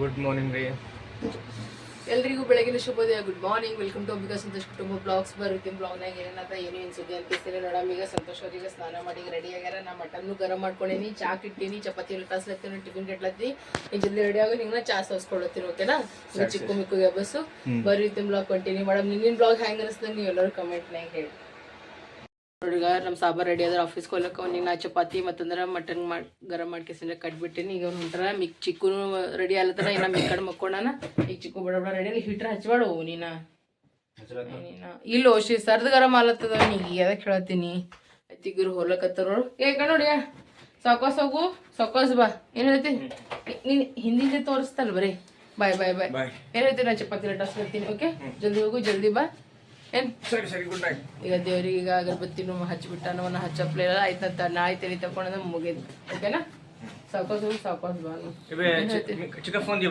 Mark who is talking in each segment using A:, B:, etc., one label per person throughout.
A: Good morning ರೀ
B: ಎಲ್ರಿಗೂ ಬೆಳಗಿನ ಶುಭೋದಯ good morning welcome to Ambika Santosh ಕುಟುಂಬ ಬ್ಲಾಗ್ಸ್ ಬರುತ್ತೆ ಬ್ಲಾಗ್ನಾಗ ಏನೇನಂತ ಏನು ಏನು ಸುದ್ದಿ ಅನ್ಕಿಸ್ತೀನಿ ನೋಡಮ್ ಈಗ ಸಂತೋಷ್ ಈಗ ಸ್ನಾನ ಮಾಡಿ ರೆಡಿ ಆಗ್ಯಾರ. ನಾ ಮಟನ್ನು ಗರಂ ಮಾಡ್ಕೊಂಡೀನಿ ಚಾ ಇಟ್ಟೀನಿ ಚಪಾತಿ ಟಾಸ್ಲತ್ತೀನಿ ಟಿಫಿನ್ ಕೆಟ್ಲತ್ತಿ ಈಗ ಜಲ್ದಿ ರೆಡಿ ಆಗೋ ನಿಂಗೆ ಚಾ ಸೋಸ್ಕೊಳತ್ತೀನಿ ಓಕೆನಾ ಚಿಕ್ಕ ಚಿಕ್ಕು ಮಿಕ್ಕು ಬಸ್ಸು ಬರೀತಿ ಬ್ಲಾಗ್ ಕಂಟಿನ್ಯೂ ಮೇಡಮ್. ನಿನ್ನ ಬ್ಲಾಗ್ ಹೆಂಗ್ ಅನಿಸ್ತಂಗೆ ನೀವು ಎಲ್ಲರೂ ಕಮೆಂಟ್ನಾಗ ಹೇಳಿ. ನೋಡಿಗ ನಮ್ಮ ಸಾಬಾರ್ ರೆಡಿ ಆದ್ರೆ ಆಫೀಸ್ಗೆ ಹೋಗ್ಲಕ್ಕ ಅವ್ನಿಗೆ ನಾ ಚಪಾತಿ ಮತ್ತಂದ್ರೆ ಮಟನ್ ಮಾಡಿ ಗರಂ ಮಾಡ್ಕೇಸಿಂದ್ರೆ ಕಟ್ಬಿಟ್ಟಿನಿ. ಈಗ ಅವ್ನು ಹೊಂಟ್ರ ಮಿಕ್ ಚಿಕ್ಕು ರೆಡಿ ಆಲತ್ತನ ಇನ್ನ ಮಿಕ್ ಕಡೆ ಮಕ್ಕೊಂಡಾನ ಈಗ ಚಿಕ್ಕು ಬಡ ಬಡ ರೆಡಿ ಹಿಟ್ರ ಹಚ್ಬಾಡು ನೀನ. ಇಲ್ಲ ಓಶಿ ಸರ್ದ ಗರಂ ಆಲತ್ತದ ನೀ ಅದಕ್ಕೆ ಹೇಳತ್ತೀನಿ. ತಿಗುರು ಹೋಗ್ಲಕತ್ತಾರ ನೋಡು. ಏ ನೋಡಿ ಸಾಕೋಸ್ ಹೋಗು ಸಾಕೋಸ್ ಬಾ. ಏನ್ ಹೇಳ್ತಿ? ನೀನ್ ಹಿಂದಿಂದ ತೋರಿಸ್ತಲ್ಲ ಬರೀ. ಬಾಯ್ ಬಾಯ್ ಬಾಯ್. ಏನ್ ಹೇಳ್ತೀನಿ ನಾ ಚಪಾತಿ ಓಕೆ? ಜಲ್ದಿ ಹೋಗು ಜಲ್ದಿ ಬಾ. ಏನ್?
A: ಸರಿ ಸರಿ ಗುಡ್ ನೈಟ್
B: ಈಗ ದೇವ್ರಿಗೆ ಈಗ ಅಗರಬತ್ತಿನೂ ಹಚ್ಚಿಬಿಟ್ಟಾನ ಇಲ್ಲ ಹಚ್ಚಪ್ಲೆ ಆಯ್ತಂತ ನಾಯಿ ತಲೆ ತಕೊಂಡ ಮುಗಿದ್. ಓಕೆನಾ? ಸಾಕೋಸ್ ಹೋಗಿ ಸಾಕೋಸ್
A: ಬಾನು ಚಿಕ್ಕ ಫೋನ್ ದಿ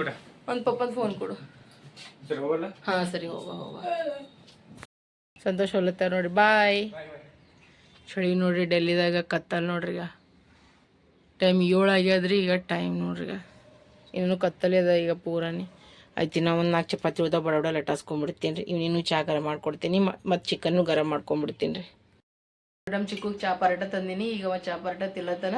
B: ಒಂದು ಪಪ್ಪನ ಫೋನ್ ಕೊಡು.
A: ಸರಿ ಹೋಗಲ್ಲ?
B: ಹಾ ಸರಿ ಹೋಗ ಹೋಗ ಸಂತೋಷ ಹೊಲತ್ತಾರ ನೋಡಿ ಬಾಯ್ ಚಳಿ ನೋಡ್ರಿ ಡೆಲ್ಲಿದಾಗ ಕತ್ತಲ್ ನೋಡ್ರಿ ಈಗ. ಟೈಮ್ ಏಳು ಆಗ್ಯಾದ್ರಿ ಈಗ ಟೈಮ್ ನೋಡ್ರಿ ಈಗ. ಇನ್ನೂ ಕತ್ತಲೆ ಅದ ಈಗ ಪೂರಾನಿ. ಆಯ್ತು ನಾ ಒಂದು ನಾಲ್ಕು ಚಪಾತಿ ಉಳ್ದ ಬಡ ಬಡ ಲಟಾಸ್ಕೊಂಡ್ಬಿಡ್ತೀನಿ ರೀ. ಇವನಿನ್ನು ಚಹಾ ಗರಂ ಮಾಡ್ಕೊಡ್ತೀನಿ ಮತ್ತು ಚಿಕನ್ನು ಗರಂ ಮಾಡ್ಕೊಂಡ್ಬಿಡ್ತೀನಿ ರೀ. ಮೇಡಮ್ ಚಿಕ್ಕಗೆ ಚಾ ಪರಾಟ ತಂದೀನಿ ಈಗ ಅವ ಚಾ ಪರಾಟ ತಿಲ್ಲತನ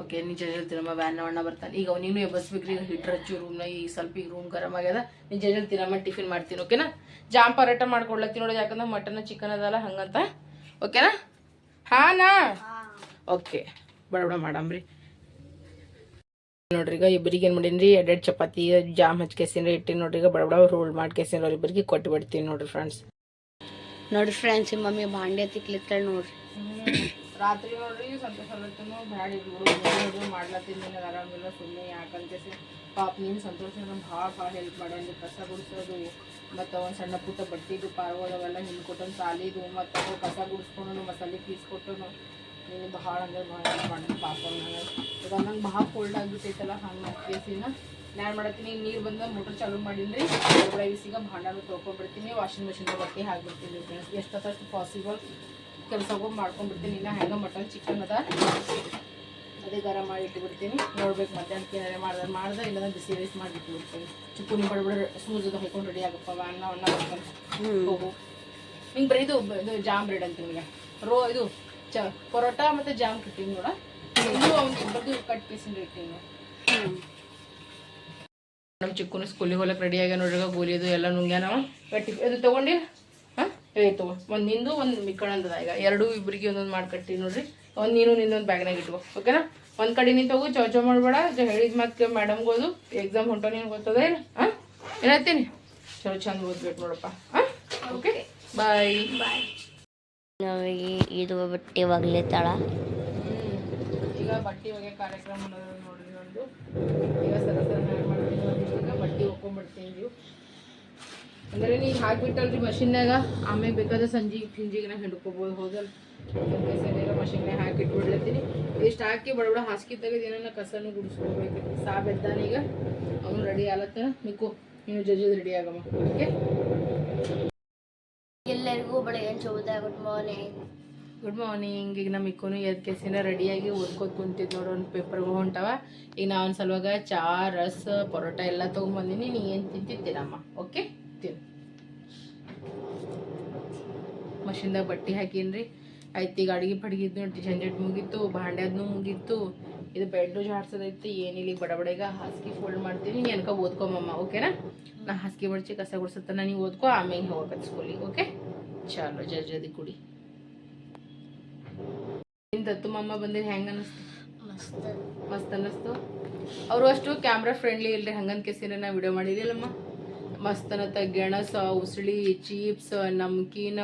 B: ಓಕೆ ನೀ ಜಜಲ್ ತಿನ್ನಮ್ಮ ವ್ಯಾನ್ ಅಣ್ಣ ಬರ್ತಾನೆ. ಈಗ ನೀನು ಎಬ್ಬಸ್ಬೇಕ್ರಿ ಈಗ ಹಿಟ್ರ್ ಹಚ್ಚು ರೂಮ್ನಾಗ ಈಗ ಸ್ವಲ್ಪ ಈಗ ರೂಮ್ ಗರಂ ಆಗ್ಯದ. ನೀನು ಜಜಲ್ ತಿನ್ನಮ್ಮ ಟಿಫಿನ್ ಮಾಡ್ತೀನಿ ಓಕೆನಾ? ಜಾಮ್ ಪರಾಟ ಮಾಡ್ಕೊಡ್ಲತ್ತೀನಿ ನೋಡಿ ಯಾಕಂದ್ರೆ ಮಟನ್ ಚಿಕನ್ ಅದಲ್ಲ ಹಂಗಂತ. ಓಕೆನಾ? ಹಾನಾ? ಓಕೆ ಬಡ ಬಡ ಮಾಡಮ್ರಿ. ನೋಡ್ರಿ ಈಗ ಇಬ್ಬರಿಗೆ ಏನು ಮಾಡೀನಿ ಎರಡೆರಡು ಚಪಾತಿ ಜಾಮ್ ಹಚ್ಕೇಸಿನ್ರಿ ಇಟ್ಟಿನಿ ನೋಡ್ರಿ ಈಗ ಬಡ ಬಡ ರೋಲ್ ಮಾಡ್ಕೇಸಿನ ಅವ್ರಿಬ್ಬರಿಗೆ ಕೊಟ್ಟು ಬಿಡ್ತೀನಿ ನೋಡ್ರಿ ಫ್ರೆಂಡ್ಸ್
C: ನೋಡ್ರಿ ಫ್ರೆಂಡ್ಸ್ ನಿಮ್ಮ ಮಮ್ಮಿ ಭಾಂಡೆ ತಿಕ್ಲಿತ್ತಳ ನೋಡ್ರಿ.
B: ರಾತ್ರಿ ನೋಡ್ರಿ ಸ್ವಲ್ಪ ಸ್ವಲ್ಪ ಬ್ಯಾಡ ಇರ್ಬಿಡು ಮಾಡ್ಲತ್ತೀನಿ ನನಗೆ ಆರಾಮಿಲ್ಲ ಸುಮ್ಮನೆ ಯಾಕಂತೇಸಿ ಪಾಪ ನೀನು ಸಂತೋಷ ನಮ್ಗೆ ಭಾಳ ಭಾಳ ಹೆಲ್ಪ್ ಮಾಡೋದು ಕಸ ಗುಡಿಸೋದು ಮತ್ತು ಒಂದು ಸಣ್ಣ ಪುಟ್ಟ ಬಟ್ಟಿದು ಪಾರ್ಗಳು ಅವೆಲ್ಲ ಕೊಟ್ಟು ಸಾಲಿದು ಮತ್ತು ಕಸ ಗುಡಿಸ್ಕೊಂಡು ಮಸಾಲೆ ಪೀಸ್ ಕೊಟ್ಟನು. ನೀನು ಭಾಳ ಅಂದ್ರೆ ಭಾಳ ಮಾಡಿದ ಪಾಪ ನಾನು ಈಗ ನಂಗೆ ಭಾಳ ಕೋಲ್ಡ್ ಆಗಿಬಿಟ್ಟೈತಲ್ಲ ಹಂಗೆ ಕೇಸಿನ ನಾನು ಮಾಡತ್ತೀನಿ. ನೀರು ಬಂದ ಮೋಟ್ರ್ ಚಾಲೂ ಮಾಡಿನ್ರಿ. ರೀ ಬಿಸಿಗ ಭಾಂಡಾನು ತೊಳ್ಕೊಂಡ್ಬಿಡ್ತೀನಿ. ವಾಷಿಂಗ್ ಮಿಷಿನ್ಗೆ ಬಟ್ಟೆ ಹಾಕ್ಬಿಡ್ತೀನಿ ಫ್ರೆಂಡ್ಸ್ ಎಷ್ಟೊತ್ತಷ್ಟು ಪಾಸಿಬಲ್ ಕೆಲಸಗಳು ಮಾಡ್ಕೊಂಡ್ಬಿಡ್ತೀನಿ. ಇನ್ನು ಹೆಂಗೆ ಮಟನ್ ಚಿಕನ್ ಅದ. ಅದೇ ಗರಂ ಮಾಡಿ ಇಟ್ಬಿಡ್ತೀನಿ. ನೋಡ್ಬೇಕು ಮಧ್ಯಾಹ್ನಕ್ಕೆ ಏನಾರ ಮಾಡಿದ್ರೆ ಮಾಡ್ದೆ ಇಲ್ಲಾಂದ್ರೆ ಬಿಸಿ ರೈಸ್ ಮಾಡಿ ಇಟ್ಬಿಡ್ತೀನಿ. ಚಿಕ್ಕುನಿ ಬಡಬಡ ಸೂಜದ ಹಾಕೊಂಡು ರೆಡಿ ಆಗಪ್ಪ ಅನ್ನ ಅನ್ನ ಹೋಗು. ಹಿಂಗೆ ಬರೀ ಇದು ಜಾಮ್ ಬ್ರೆಡ್ ಅಂತ ನಿಮಗೆ. ರೋ ಇದು ಚ ಪರೋಟ ಮತ್ತು ಜಾಮ್ ಕೊಟ್ಟಿನಿ ನೋಡ. ಇದು ಅವ್ನು ಕಟ್ ಪೀಸಿಂದ ನೋಡು. ನಮ್ಮ ಚಿಕ್ಕನ ಸ್ಕೂಲಿಗೆ ಹೋಗಕ್ಕೆ ರೆಡಿ ಆಗ್ಯ ನೋಡ್ರಿ ಗೋಲಿದು ಎಲ್ಲ ನುಂಗ್ಯಾನವ. ಕಟ್ಟಿ ಅದು ತೊಗೊಂಡಿಲ್ಲ ಹಾಂ? ಏ ತಗೋ. ಒಂದು ನಿಂದು ಒಂದು ಮಿಕ್ಕಣಂದದ ಈಗ ಎರಡು ಇಬ್ಬರಿಗೆ ಒಂದೊಂದು ಮಾಡಿ ಕಟ್ಟಿ ನೋಡ್ರಿ. ಒಂದು ನೀನು ನಿಂದೊಂದು ಬ್ಯಾಗ್ನಾಗ ಇಟ್ಕೋ. ಓಕೆನಾ ಒಂದು ಕಡೆ ನೀನು ತಗೋ ಚೌ ಚೌ ಮಾಡಬೇಡ. ಜ ಹೇಳಿದ ಮತ್ತೆ ಮೇಡಮ್ಗೆ ಓದು ಎಕ್ಸಾಮ್ ಹೊಂಟೋ ನೀನು ಗೊತ್ತದ ಏನು? ಹಾಂ? ಏನಾಯ್ತೀನಿ ಚಲೋ ಚಂದ ಓದ್ಬೇಕು ನೋಡಪ್ಪ. ಹಾಂ? ಓಕೆ ಬಾಯ್
C: ಬಾಯ್ ನಮಗೆ ಇದು ಬಟ್ಟೆ ಒಗ್ಲೇತಾಳ
B: ಈಗ ಬಟ್ಟೆ ಒಗೆ ಕಾರ್ಯಕ್ರಮ ನೋಡಿದ್ವಿ ಒಂದು. ಈಗ ಸರಸರ ಈಗ ಬಟ್ಟೆ ಒಕ್ಕೊಂಡ್ಬಿಡ್ತೀವಿ ಅಂದ್ರೆ ನೀವು ಹಾಕ್ಬಿಟ್ಟಲ್ರಿ ಮಷಿನ್ಯಾಗ ಆಮೇಲೆ ಬೇಕಾದ್ರೆ ಸಂಜೆ ಹಿಂಜಿಗೆ ನಾ ಹಿಡ್ಕೋಬೋದು ಹೋದಲ್ ಎಲ್ಲ ಮಷಿನ್ಯಾಗ ಹಾಕಿ ಇಟ್ಬಿಡ್ಲತ್ತೀನಿ ಇಷ್ಟು ಹಾಕಿ ಬಡಬಡ ಹಾಸಿಗೆ ಏನನ್ನ ಕಸನು ಗುಡಿಸ್ಕೋಬೇಕು. ಈಗ? ಅವನು ರೆಡಿ ಆಲತ್ತ ನಿಕ್ಕು ನೀನು ಜಜ್ಜಿದ್ ready ಆಗಮ್ಮ.
C: Okay good morning
B: good morning ಈಗ ನಮ್ಮ ಇಕ್ಕೋನು ಎದ್ ಕೆಸಿನ ರೆಡಿಯಾಗಿ ಓದ್ಕೋತ ಕುಂತಿದ್ ನೋಡು, ಒಂದು ಪೇಪರ್ಗಳು ಹೊಂಟವ. ಈಗ ನಾ ಒಂದು ಸಲುವಾಗ ಚಾ, ರಸ್, ಪರೋಟ ಎಲ್ಲ ತೊಗೊಂಬಂದಿನಿ. ನೀ ಏನು ತಿಂತಿದ್ದೀರಮ್ಮ ಓಕೆ ತಿನ್. ಮಷಿನ್ದಾಗ ಬಟ್ಟೆ ಹಾಕೀನ್ರಿ. ಆಯ್ತು, ಈಗ ಅಡುಗೆ ಪಡ್ಗಿದ್ದು ಜಂಜಟ್ ಮುಗೀತು ಭಾಂಡ್ಯದ್ನು ಮುಗೀತು. ಇದು ಬೆಡ್ಡು ಜಾಡ್ಸೋದೈತಿ ಏನಿಲ್ಲ, ಈಗ ಬಡ ಹಾಸಿಗೆ ಫೋಲ್ಡ್ ಮಾಡ್ತೀನಿ. ನೀ ಅನ್ಕ ಓದ್ಕೊಮಮ್ಮ ಓಕೆನಾ ನಾ? ಹಾಸಿಗೆ ಬಡ್ಚಿ ಕಸ ಗುಡ್ಸತ್ತ ನಾನು ಓದ್ಕೊ, ಆಮೇಲೆ ಹೋಗಕ್ಕೆ ಸ್ಕೂಲಿಗೆ ಓಕೆ ಚಲೋ ಜಲ್ದಿ ಕುಡಿ. ನಿನ್ನ ದತ್ತು ಮಮ್ಮ ಬಂದಿದ್ದು ಹೆಂಗ ಅನಿಸ್ತು
C: ಮಸ್ತ್
B: ಅನ್ನಿಸ್ತು. ಅವರು ಅಷ್ಟು ಕ್ಯಾಮ್ರಾ ಫ್ರೆಂಡ್ಲಿ ಇಲ್ರಿ ಹಂಗಂತ ಕೇಸಿನ ನಾ ವಿಡಿಯೋ ಮಾಡಿದಿಲ್ಲಮ್ಮ. ಅನತ ಗೆಣಸ ಉಸಳಿ ಚೀಪ್ಸ್ ನಮ್ಕೀನ,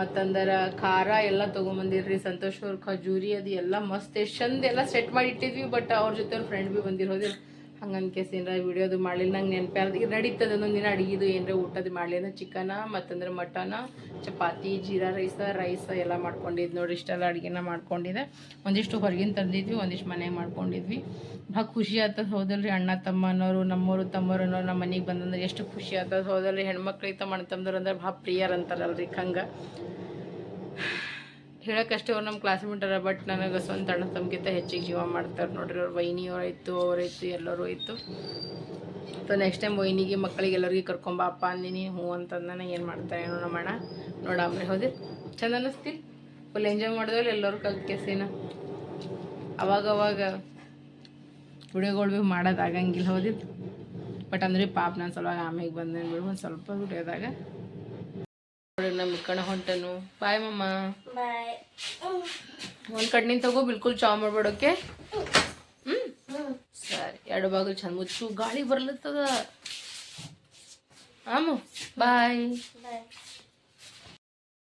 B: ಮತ್ತಂದರ ಖಾರ ಎಲ್ಲ ತೊಗೊಂಬಂದಿರ್ರಿ, ಸಂತೋಷ್ ಅವ್ರ ಖಜೂರಿ ಅದು ಎಲ್ಲ ಮಸ್ತ್, ಎಷ್ಟು ಚಂದ ಎಲ್ಲ ಸೆಟ್ ಮಾಡಿ ಇಟ್ಟಿದ್ವಿ ಬಟ್ ಅವ್ರ ಜೊತೆ ಅವ್ರ ಫ್ರೆಂಡ್ ಭೀ ಬಂದಿರೋದಿಲ್ಲ. ಹಂಗಂತ ಏನಾರ ವಿಡಿಯೋದು ಮಾಡಲಿಲ್ಲ, ನಂಗೆ ನೆನಪಾರ್ದು ಈಗ ನಡೀತದೆ ದಿನ ಅಡುಗೆದು ಏನರ ಊಟದ ಮಾಡಲಿಲ್ಲ chicken ಮತ್ತಂದ್ರೆ mutton chapati, jeera rice rice ಎಲ್ಲ ಮಾಡ್ಕೊಂಡಿದ್ದು ನೋಡಿ ಇಷ್ಟೆಲ್ಲ ಅಡುಗೆನ ಮಾಡ್ಕೊಂಡಿದ್ದೆ ಒಂದಿಷ್ಟು ಹೊರಗಿನ ತಂದಿದ್ವಿ, ಒಂದಿಷ್ಟು ಮನೆಗೆ ಮಾಡ್ಕೊಂಡಿದ್ವಿ. ಭಾಳ ಖುಷಿ ಆಗ್ತದೆ ಹೌದಲ್ರಿ ಅಣ್ಣ, ತಮ್ಮ ಅನ್ನೋರು ನಮ್ಮವರು ತಮ್ಮರು ಅನ್ನೋರು ನಮ್ಮ ಮನೆಗೆ ಬಂದಂದ್ರೆ ಎಷ್ಟು ಖುಷಿ ಆಗ್ತದೆ ಹೌದಲ್ರಿ. ಹೆಣ್ಮಕ್ಳಿಗೆ ತಮ್ಮ ಅಣ್ಣ ತಮ್ಮದವ್ರು ಅಂದ್ರೆ ಭಾಳ ಪ್ರಿಯರ್ ಅಂತಾರಲ್ರಿ ಹಂಗೆ ಹೇಳಕ್ಕಷ್ಟೇ ಅವ್ರು ನಮ್ಮ ಕ್ಲಾಸ್ಮೇಟ್ ಅರ ಬಟ್ ನನಗೆ ಸ್ವಂತ ಅಣ್ಣ ತಮ್ಗಿಂತ ಹೆಚ್ಚಿಗೆ ಜೀವ ಮಾಡ್ತಾರೆ ನೋಡ್ರಿ. ಅವ್ರು ವೈನಿಯವ್ರಾಯ್ತು ಅವರಾಯ್ತು ಎಲ್ಲರೂ ಆಯಿತು. ಸೊ ನೆಕ್ಸ್ಟ್ ಟೈಮ್ ವೈನಿಗೆ, ಮಕ್ಕಳಿಗೆ ಎಲ್ಲರಿಗೆ ಕರ್ಕೊಂಬ ಅಪ್ಪ ಅಂದಿನಿ, ಹ್ಞೂ ಅಂತಂದಾನೆ ಏನು ಮಾಡ್ತಾರೆ ಏನೋ ನಮ್ಮ ಅಣ್ಣ ನೋಡಮ್ರಿ ಚಂದ ಅನ್ನಿಸ್ತಿ? ಫುಲ್ ಎಂಜಾಯ್ ಮಾಡಿದ್ರೆ ಎಲ್ಲರೂ ಕಲ್ಕೆಸಿನ ಅವಾಗ ಅವಾಗ ವಿಡಿಯೋಗಳು ಭೀ ಮಾಡೋದು ಆಗಂಗಿಲ್ಲ ಹೌದಿತ್ತು ಬಟ್ ಅಂದ್ರೆ ಪಾಪ ನಾನು ಸ್ವಲ್ಪ ಆಮೇಲೆ ಬಂದೆ ಬಿಡು, ಒಂದು ಸ್ವಲ್ಪ ವಿಡಿಯೋದಾಗ ನೋಡಿ ನಮ್ಮ ಕಣ ಹೊಂಟನು. ಬಾಯ್ ಮಮ್ಮ ಒಂದು ಕಣ್ಣಿನ ತಗೋ ಬಿಲ್ಕುಲ್ ಚಾ ಮಾಡ್ಬಿಡೋಕೆ ಹ್ಞೂ ಸರಿ ಎರಡು ಬಾಗಿಲು ಚಂದ ಮುಚ್ಚು. ಗಾಳಿ ಬರ್ಲತ್ತದ. ಆಮು ಬಾಯ್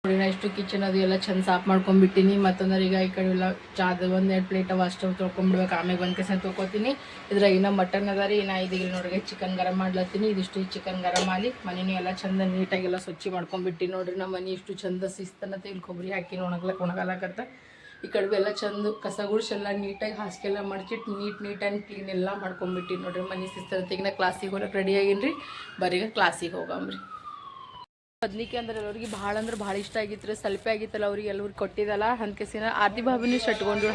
B: ನೋಡಿ ಇಷ್ಟು ಕಿಚನ್ ಅದು ಎಲ್ಲ ಚಂದ ಸಾಫ್ ಮಾಡ್ಕೊಂಡ್ಬಿಟ್ಟಿನಿ. ಮತ್ತೊಂದ್ರೆ ಈಗ ಈ ಕಡೆ ಎಲ್ಲ ಚಾದ ಒಂದೆರಡು ಪ್ಲೇಟ್ ಅವ ಅಷ್ಟು ತೊಳ್ಕೊಂಡ್ಬಿಡ್ಬೇಕು. ಆಮೇಲೆ ಒಂದು ಕೆಸ ತೊಳ್ಕೊತೀನಿ. ಇದ್ರಾಗ ಇನ್ನ ಮಟನ್ ಅದ ರೀ. ನಾ ಇದೀಗ ನೋಡ್ರಿ ಚಿಕನ್ ಗರಂ ಮಾಡ್ಲತ್ತೀನಿ. ಇದಿಷ್ಟು ಚಿಕನ್ ಗರಂ ಮಾಡಿ ಮನೆನೂ ಎಲ್ಲ ಚಂದ ನೀಟಾಗೆಲ್ಲ ಸ್ವಚ್ಛ ಮಾಡ್ಕೊಂಡ್ಬಿಟ್ಟು ನೋಡ್ರಿ. ನಮ್ಮ ಮನೆ ಇಷ್ಟು ಚಂದ ಸಿಸ್ತನ ತೆಗೆದು ಕೊಬ್ಬರಿ ಹಾಕಿ ಒಣಗ್ಲಕ್ಕೆ ಒಣಗಲಕತ್ತ. ಈ ಕಡೆ ಎಲ್ಲ ಚಂದ ಕಸ ಗುಡ್ಸೆಲ್ಲ ನೀಟಾಗಿ ಹಾಸಿಗೆಲ್ಲ ಮಡಚಿಟ್ಟು ನೀಟ್ ನೀಟ್ ಆ್ಯಂಡ್ ಕ್ಲೀನ್ ಎಲ್ಲ ಮಾಡ್ಕೊಂಡ್ಬಿಟ್ಟು ನೋಡ್ರಿ. ಮನೆ ಸಿಸ್ತರ ತೆಗಿನ ಕ್ಲಾಸಿಗೆ ಹೋಗಕ್ಕೆ ರೆಡಿ ಆಗಿನ್ರಿ. ಬರೀಗ ಕ್ಲಾಸಿಗೆ ಹೋಗಮ್ರಿ. ಬದ್ನಿಕಾಯಿ ಅಂದ್ರೆ ಎಲ್ಲರಿಗೆ ಭಾಳ ಅಂದ್ರೆ ಭಾಳ ಇಷ್ಟ ಆಗಿತ್ತು ಸ್ವಲ್ಪ ಆಗಿತ್ತಲ್ಲ ಅವ್ರಿಗೆ ಎಲ್ಲರಿಗೆ ಕೊಟ್ಟಿದ್ದಲ್ಲ. ಹಂದ್ಕೆಸಿನ ಆರ್ತಿ ಭಾಬಿನೂ ಶಟ್ಕೊಂಡ್ರು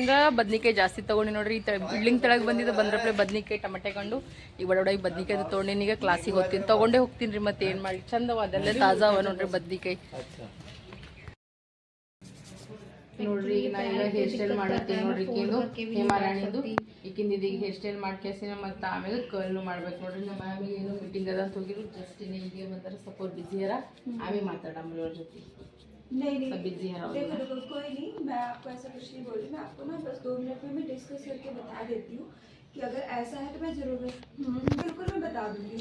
B: ಅಂದ್ರೆ ಬದ್ನಿಕಾಯಿ ಜಾಸ್ತಿ ತೊಗೊಂಡು ನೋಡ್ರಿ. ಈ ಬಿಲ್ಡಿಂಗ್ ತೆಳಗೆ ಬಂದಿದ್ದು ಬಂದ್ರಪ್ಲೆ ಬದ್ನಿಕಾಯಿ ಟಮಟೆ ಕಂಡು ಈ ಒಡೊಡಾಗಿ ಬದ್ನಿಕಾಯಿ ತೊಗೊಂಡಿನೀಗ ಕ್ಲಾಸಿಗೆ ಹೋಗ್ತೀನಿ. ತೊಗೊಂಡೇ ಹೋಗ್ತೀನಿ ರೀ ಮತ್ತೆ ಏನು ಮಾಡಿ ಚಂದವ ತಾಜಾ ಅವ ನೋಡ್ರಿ ಬದ್ನಿಕಾಯಿ. ನೋಡ್ರಿ ಈಗ ನಾ ಈಗ ಹೇರ್ ಸ್ಟೈಲ್ ಮಾಡತ್ತೀನಿ ನೋಡ್ರಿ ಈಕಿಂದು ಹೇಮಾರಾಣಿದು ಈಕಿಂದ ಇದೀಗ ಹೇರ್ ಸ್ಟೈಲ್ ಮಾಡ್ಕೇಸಿನ ಮತ್ತೆ ಆಮೇಲೆ ಕರ್ಲು ಮಾಡ್ಬೇಕು ನೋಡ್ರಿ ನಮ್ಮ ಮ್ಯಾಮಿಗೆ ಏನು ಮೀಟಿಂಗ್ ಅದ ಅಂತ ಹೋಗಿರು ಜಸ್ಟ್ ಹೀಗೆ ಬಂದಾರ ಸ್ವಲ್ಪ ಬಿಸಿ ಅರ ಆಮೇಲೆ ಮಾತಾಡಮ್ಮ ಅವ್ರ ಜೊತೆ
D: नहीं नहीं
B: सब बिजी है
D: देखो देखो कोई नहीं मैं आपको ऐसा कुछ नहीं बोल रही मैं आपको ना बस दो मिनट में मैं डिस्कस करके बता देती हूँ कि अगर ऐसा है तो मैं जरूर बिल्कुल मैं बता दूंगी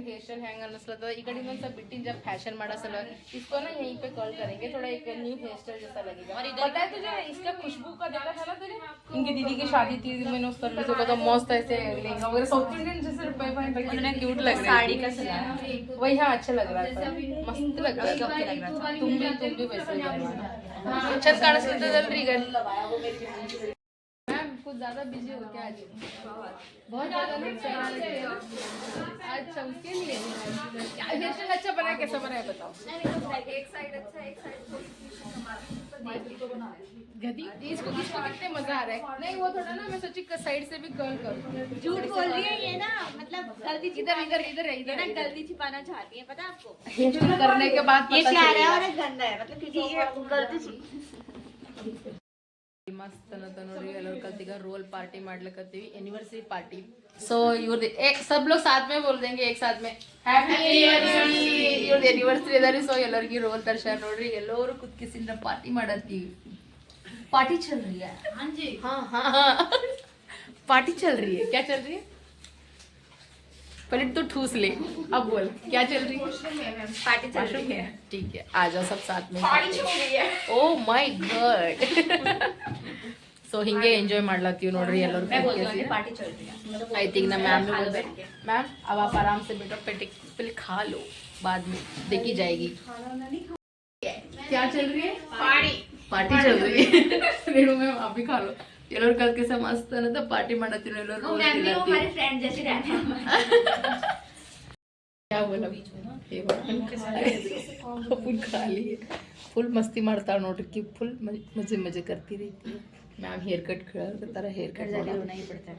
B: हेयर स्टाइल हैंग ಅನ್ನಿಸ್ಲತ್ತದ ಈ ಕಡೆ ಒಂದು ಸ್ವಲ್ಪ ಬಿಟ್ಟಿನ जब फैशन ಮಾಡೋ सलवार इसको ना यहीं पे कर्ल करेंगे थोड़ा एक न्यू हेयर स्टाइल जैसा लगेगा पता है तुझे इसका खुशबू का देखा था ना तुझे इनकी दीदी की शादी थी मैंने उस पर तो तो मस्त ऐसे लहंगा वगैरह साउथ इंडियन जैसे पहन पहन रखी कितना क्यूट लग रहा है साड़ी का सलवार वही हाँ अच्छा लग रहा था मस्त लग रहा था लग रहा था तुम भी तुम भी वैसे ही बनवाना छत ಕಾಣಿಸ್ತಿದ್ದಲ್ರಿ ಈಗ मैम कुछ ज़्यादा बिज़ी हो क्या आज। बहुत ज़्यादा ना अच्छा उसके लिए हेयर अच्छा बना कैसा बना है बताओ
D: एक साइड अच्छा एक
B: गदी इसको इसको कितने मज़ा आ रहा है? नहीं वो थोड़ा ना मैं सोची साइड से भी कर्ल करूँ।
E: झूठ बोल रही है ये ना मतलब गलती
B: इधर इधर इधर है इधर
E: ना गलती छिपाना चाहती है पता आपको?
B: करने के बाद
E: ये प्यारा है और गंदा है मतलब क्योंकि ये गलती
B: मस्त पार्टी सो सब लोग एक साथ में एनिवर्सरी एल रोल पार्टी पार्टी चल रही है हाँ जी हाँ हाँ हाँ पार्टी चल रही है क्या चल रही है पहले तो ठूस ले अब बोल क्या चल रही है पार्टी चल रही है ठीक है आ जाओ सब साथ में ಓ ಮೈ ಗಡ್ ಸೊ ಹಿಂಗೆ ಎಂಜಾಯ್ ಮಾಡ್ಲತ್ತೀವಿ ನೋಡ್ರಿ ಎಲ್ಲರೂ
E: पार्टी चल रही है
B: आई थिंक ना मैम भी बोल रहे मैम अब आप आराम से बैठो पेटे पहले खा लो बाद में देखी जाएगी क्या चल रही है पार्टी पार्टी चल रही है रेणु मैम आप भी खा लो ಎಲ್ಲರೂ ಕಲ್ಕೆ ಸ ಮಸ್ತ್ ಅನ್ನತ್ತ ಪಾರ್ಟಿ ಮಾಡತ್ತೀವಿ ಎಲ್ಲರೂ
E: हमारे फ्रेंड जैसे रहते हैं
B: क्या बोला ये बोला। फुल खा लिए फुल मस्ती ಮಾಡ್ತಾಳ ನೋಡ್ರಿ ಕಿ ಫುಲ್ ಮಜೆ ಮಜೆ करती रहती है मैम हेयर कट कर हेयर कट रोना ही पड़ता है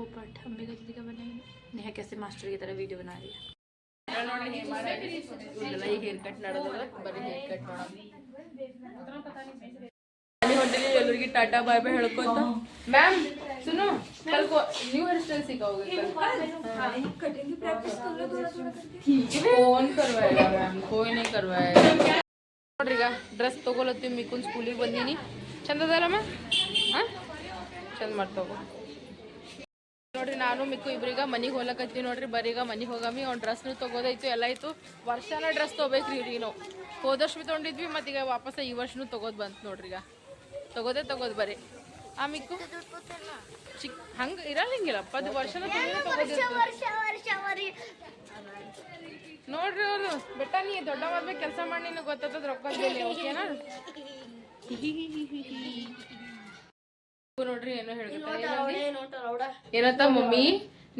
C: पोपट अंबिका दीदी का बनाएंगे नेहा कैसे मास्टर की तरह वीडियो बना रही है
B: ಹೇರ್ ಕಟ್ ನಡೆದಲ್ಲ ಬರೀ ಹೇರ್ ಕಟ್ ಅಲ್ಲಿ ಹೊಂಟಿನಿ ಎಲ್ಲರಿಗೆ ಟಾಟಾ ಬಾಯ್ ಬಾಯ್ ಹೇಳ್ಕೊಂತ मैम सुनो कल को न्यू हेयर स्टाइल सिखाओगे कल
D: कटिंग की प्रैक्टिस कर लो थोड़ा थोड़ा करके
B: कौन करवाएगा मैम कोई नहीं करवाएगा ನೋಡ್ರಿ ಈಗ ಡ್ರೆಸ್ ತೊಗೊಳತ್ತೀವಿ ಮಿಕ್ಕುನ್ ಸ್ಕೂಲಿಗೆ ಬಂದೀನಿ ಚಂದ ಅದಲ್ಲ ಮ್ಯಾಮ್ ಹಾಂ ಚಂದ ಮಾಡಿ ತಗೋ ನೋಡ್ರಿ ನಾನು ಮಿಕ್ಕು ಇಬ್ರಿಗ ಮನಿಗೆ ಹೋಗ್ಲಕತ್ತೀವಿ ನೋಡ್ರಿ. ಬರೀಗ ಮನೆಗೆ ಹೋಗಮಿ ಅವ್ನು ಡ್ರೆಸ್ನು ತೊಗೋದೈತು ಎಲ್ಲ ಆಯ್ತು. ವರ್ಷನ ಡ್ರೆಸ್ ತೊಗೋಬೇಕ್ರಿ ಇವ್ರಿಗೆ ನಾವು. ಹೋದಷ್ಟು ವರ್ಷ ಭೀ ತೊಗೊಂಡಿದ್ವಿ ಮತ್ತು ಈಗ ವಾಪಸ್ ಈ ವರ್ಷನೂ ತೊಗೋದು ಬಂತು ನೋಡ್ರಿ ಈಗ. ತೊಗೋದೇ ತೊಗೋದು ಬರೀ. ಆ ಮಿಕ್ಕು? ಚಿಕ್ ಹಂಗೆ ವರ್ಷನ ತೊಗೋದಿರ್ತೀವಿ.
E: ವರ್ಷ ವರ್ಷ ವರಿ
B: ನೋಡ್ರಿ ಅವರು ಬೆಟ್ಟ ನೀ ದೊಡ್ಡವಾದ್ಮೇಲೆ ಕೆಲಸ ಮಾಡಿ ನಿನಗೆ ಗೊತ್ತಾಗ್ತದ ರೊಕ್ಕ ಬೆಲೆ ನೋಡ್ರಿ ಏನೋ ಹೇಳ್ತಾರೆ ಏನಂತ ಮಮ್ಮಿ.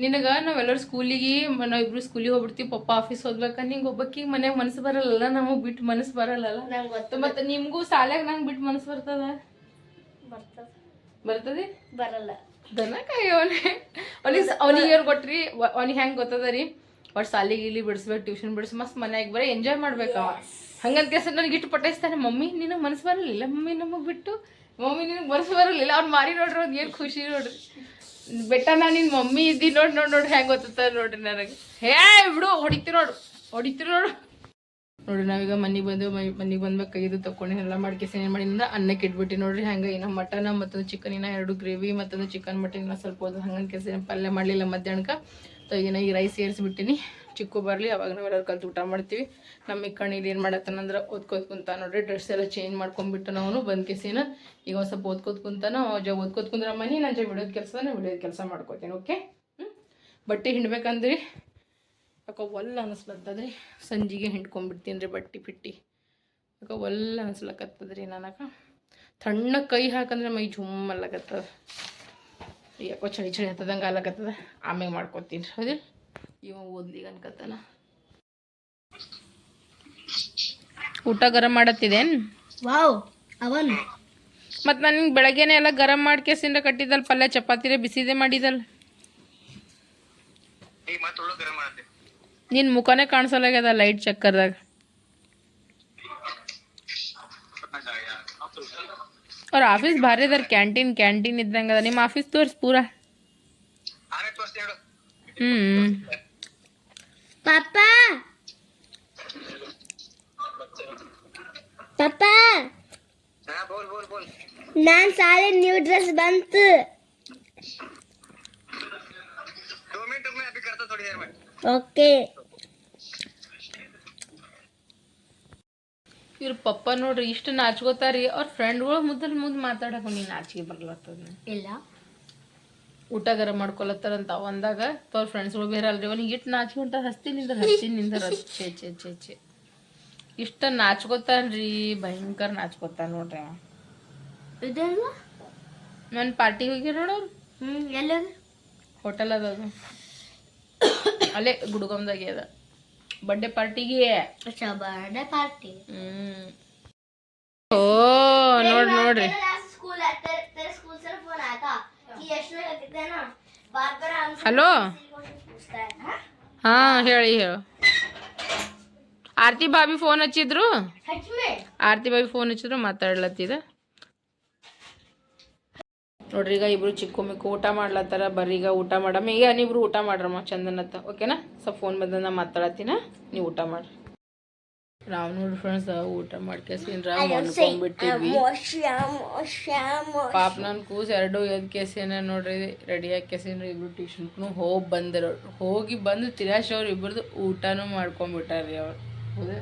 B: ನಿನಗ ನಾವೆಲ್ಲರೂ ಸ್ಕೂಲಿಗೆ ನಾವಿಬ್ರು ಸ್ಕೂಲಿಗೆ ಹೋಗ್ಬಿಡ್ತೀವಿ ಪಪ್ಪ ಆಫೀಸ್ ಹೋಗ್ಬೇಕ ನಿಂಗೆ ಒಬ್ಬಕ್ಕಿಗೆ ಮನ್ಯಾಗ ಮನಸ್ಸು ಬರಲ್ಲ ನಮಗ್ ಬಿಟ್ಟು ಮನಸ್ಸು
E: ಬರಲ್ಲ
B: ಮತ್ತ ನಿಮ್ಗೂ ಸಾಲ್ಯಾಗ ನಂಗೆ ಬಿಟ್ಟು ಮನಸ್ಸು ಬರ್ತದ?
E: ಬರ್ತದ. ಬರಲ್ಲ.
B: ದನ ಕಾಯೋನೆ ಅವ್ನಿಗೆ ಅವ್ನಿಗೆ ಏನು ಕೊಟ್ರಿ ಅವ್ನಿಗೆ ಹೆಂಗ್ ಗೊತ್ತದ ರೀ? ಒಟ್ ಸಾಲಿಗೆ ಇಲ್ಲಿ ಬಿಡಿಸ್ಬೇಕು ಟ್ಯೂಷನ್ ಬಿಡಿಸ್ ಮಸ್ತ್ ಮನ್ಯಾಗ ಬರೀ ಎಂಜಾಯ್ ಮಾಡ್ಬೇಕು. ಹಂಗಂತ ಕೇಸ ನನಗೆ ಇಟ್ಟು ಪಟಾಯಿಸ್ತಾನೆ ಮಮ್ಮಿ ನಿನ್ನ ಮನಸ್ಸು ಬರಲಿಲ್ಲ? ಮಮ್ಮಿ ನಮಗೆ ಬಿಟ್ಟು ಮಮ್ಮಿ ನಿನಗೆ ಮನಸ್ಸು ಬರಲಿಲ್ಲ, ಅವ್ನು ಮಾರಿ ನೋಡ್ರಿ, ಅವ್ನು ಏನು ಖುಷಿ ನೋಡ್ರಿ. ಬೆಟ್ಟ ನಾನು ನಿನ್ನ ಮಮ್ಮಿ ಇದ್ದಿ ನೋಡಿ ನೋಡಿ ನೋಡಿ ಹೆಂಗೆ ಗೊತ್ತದ ನೋಡ್ರಿ ನನಗೆ. ಹೇ, ಬಿಡು ಹೊಡಿತಿ ನೋಡು ಹೊಡಿತಿ ನೋಡು. ನೋಡ್ರಿ, ನಾವೀಗ ಮನೆಗೆ ಬಂದು ಮನೆಗೆ ಬಂದ್ಬೇಕು ಇದು ತಕೊಂಡು ಎಲ್ಲ ಮಾಡ್ಕೇಸಿ ಏನು ಮಾಡಿ ಅನ್ನಕ್ಕೆ ಇಟ್ಬಿಟ್ಟು ನೋಡ್ರಿ ಹಂಗೆ, ಏನೋ ಮಟನ್ ಮತ್ತೊಂದು ಚಿಕನ್ ಇನ್ನ ಎರಡು ಗ್ರೇವಿ ಮತ್ತೊಂದು ಚಿಕನ್ ಮಟನ್ ಸ್ವಲ್ಪ ಹೋದ ಹಂಗನ್ ಕೆಲಸ ಪಲ್ಯ ಮಾಡಲಿಲ್ಲ ಮಧ್ಯಾಹ್ನಕ್ಕೆ ಈಗ ಈ ರೈಸ್ ಏರಿಸ್ಬಿಟ್ಟಿನಿ. ಚಿಕ್ಕು ಬರಲಿ, ಅವಾಗ ನಾವೆಲ್ಲರೂ ಕಲ್ತು ಊಟ ಮಾಡ್ತೀವಿ. ನಮ್ಮ ಕಣ್ಣಿಗೆ ಏನು ಮಾಡತ್ತಾನಂದ್ರೆ ಓದ್ಕೋತ ಕುಂತ ನೋಡ್ರಿ ಡ್ರೆಸ್ ಎಲ್ಲ ಚೇಂಜ್ ಮಾಡ್ಕೊಂಡ್ಬಿಟ್ಟು ನಾವು ಬಂದ್ ಕೇಸಿನ ಈಗ ಒಂದು ಸ್ವಲ್ಪ ಓದ್ಕೋತ ಕುಂತಾನ ಜ ಓದ್ಕೋತ ಕುಂದ್ರ ಮನೆ, ನಾನು ಜ ಬಿಡೋದು ಕೆಲಸ ನಾನು ಕೆಲಸ ಮಾಡ್ಕೋತೀನಿ ಓಕೆ ಹ್ಞೂ ಬಟ್ಟೆ ಹಿಂಡ್ಬೇಕಂದ್ರಿ. ಯಾಕೋ ಒಲ್ಲ ಅನಿಸ್ಲತ್ತದ್ರಿ. ಸಂಜೆಗೆ ಹಿಂಡ್ಕೊಂಡ್ಬಿಡ್ತೀನಿ ರೀ ಬಟ್ಟೆ ಪಿಟ್ಟಿ. ಯಾಕೋ ಒಲ್ಲ ಅನಿಸ್ಲಕತ್ತದ್ರಿ ನನಗೆ ತಣ್ಣ ಕೈ ಹಾಕಂದ್ರೆ ಮೈ ಜುಮ್ ಅಲ್ಲಕತ್ತದ. ಯಾಕೋ ಚಳಿ ಚಳಿ ಹತ್ತದಂಗೆ ಆಗ್ಲಕತ್ತದ ಆಮೇಲೆ ಮಾಡ್ಕೊತೀನಿ ರೀ ಇವ ಓದ್ಲಿಗೆ ಅನ್ಕತ್ತಾನ. ಊಟ ಗರಂ ಮಾಡತ್ತಿದೇನು?
E: ವಾವ್ ಅವನ್.
B: ಮತ್ತು ನಾನು ಬೆಳಗ್ಗೆನೆ ಎಲ್ಲ ಗರಂ ಮಾಡ್ಕೇಸಿಂದ ಕಟ್ಟಿದಲ್ಲ ಪಲ್ಯ ಚಪಾತಿರೇ ಬಿಸಿದೆ
A: ಮಾಡಿದಲ್.
B: ನಿನ್ನ ಮುಖನೇ ಕಾಣಿಸಲಾಗ್ಯದ ಲೈಟ್ ಚಕ್ಕರ್ದಾಗ. ಅವ್ರ ಆಫೀಸ್ ಭಾರಿ ಅದಾರ ಕ್ಯಾಂಟೀನ್ ಕ್ಯಾಂಟೀನ್ ಇದ್ದಂಗೆ ಅದ. ನಿಮ್ಮ ಆಫೀಸ್ ತೋರ್ಸ್ ಪೂರ. ಹ್ಞೂ
E: ಪಾಪ ಪಾಪ
A: ಹಾ ಬೋಲ್ ಬೋಲ್ ಬೋಲ್
E: ನಾನ್ ಸಾಲೆ ನ್ಯೂ ಡ್ರೆಸ್ ಬಂತು
A: दो मिनट में अभी करता थोड़ी देर में
E: ಓಕೆ
B: ಇವ್ರ ಪಪ್ಪ ನೋಡ್ರಿ ಇಷ್ಟು ನಾಚ್ಕೋತಾರಿ ಅವ್ರ ಫ್ರೆಂಡ್ಗಳು ಮುದ್ದಲ್ ಮುಂದೆ ಮಾತಾಡಕ್ಕೆ ನೀನು ನಾಚಿಕೆ ಬರ್ಲತ್ತದ
E: ಇಲ್ಲ
B: ಊಟಗಾರ ಮಾಡ್ಕೊಲತ್ತಾರಂತ ಅವಂದಾಗ ತೋರ್ ಫ್ರೆಂಡ್ಸ್ಗಳು ಬೇರೆ ಅಲ್ರಿ ಅವನಿಗೆ ಇಟ್ಟು ನಾಚ್ಕೊಂತ ಹಸ್ತಿ ನಿಂದ್ರ ಹಸ್ತಿ ನಿಂದ್ರ. ಛೇ ಛೇ ಛೇ ಛೇ. ಇಷ್ಟ ನಾಚ್ಕೋತಾನ್ರಿ ಭಯಂಕರ ನಾಚ್ಕೋತಾನ ನೋಡ್ರಿ ಅವ. ನನ್ನ ಪಾರ್ಟಿ ಹೋಗಿ ನೋಡೋರು
E: ಎಲ್ಲ
B: ಹೋಟೆಲ್ ಅದ ಅದು. ಅಲ್ಲೇ ಗುಡ್ಗಮ್ದಾಗೆ ಅದ. ಬರ್ಡೇ ಪಾರ್ಟಿಗೆ
E: ಬರ್ಡೇ ಪಾರ್ಟಿ
B: ಹ್ಮ್. ಓ ನೋಡ್ ನೋಡ್ರಿ.
E: ಸ್ಕೂಲ್ ಸರ್ ಫೋನ್ ಆಯ್ತಾ?
B: ಹಲೋ ಹಾ, ಹೇಳಿ, ಹೇಳು. ಆರ್ತಿ ಬಾಬಿ ಫೋನ್ ಹಚ್ಚಿದ್ರು? ಆರ್ತಿ ಬಾಬಿ ಫೋನ್ ಹಚ್ಚಿದ್ರು, ಮಾತಾಡ್ಲತ್ತಿದ. ನೋಡ್ರಿ, ಈಗ ಇಬ್ರು ಚಿಕ್ಕು ಮಿಕ್ಕು ಊಟ ಮಾಡ್ಲತ್ತಾರ, ಬರ್ರಿ, ಈಗ ಊಟ ಮಾಡಮ್ಮ ಈಗ ನೀವಿಬ್ರು ಊಟ ಮಾಡ್ರಮ್ಮ, ಚಂದನತ್ತ. ಓಕೆನಾ ಸ್ವಲ್ಪ ಫೋನ್ ಬಂದ ಮಾತಾಡತ್ತಿನ. ನೀವು ಊಟ ಮಾಡ್ರಿ. ನಾವು ನೋಡಿ ಫ್ರೆಂಡ್ಸ್ ಊಟ ಮಾಡ್ಕೇಸಿನ್ರ ಮನ್ಕೊಂಡ್ಬಿಟ್ಟಿದ್ವಿ ಪಾಪ ನನ್ನ ಕೂಸ್ ಎರಡು ಎದ್ ಕೇಸಿನ ನೋಡ್ರಿ ರೆಡಿ ಹಾಕ್ಯಸಿನ್ರಿ ಇಬ್ರು ಟ್ಯೂಷನ್ಗೂ ಹೋಗಿ ಬಂದರು. ಹೋಗಿ ಬಂದು ತಿರಾಶ್ ಅವ್ರು ಇಬ್ರದ್ದು ಊಟನೂ ಮಾಡ್ಕೊಂಡ್ಬಿಟ್ಟಾರ್ರಿ ಅವ್ರು. ಹೌದಾ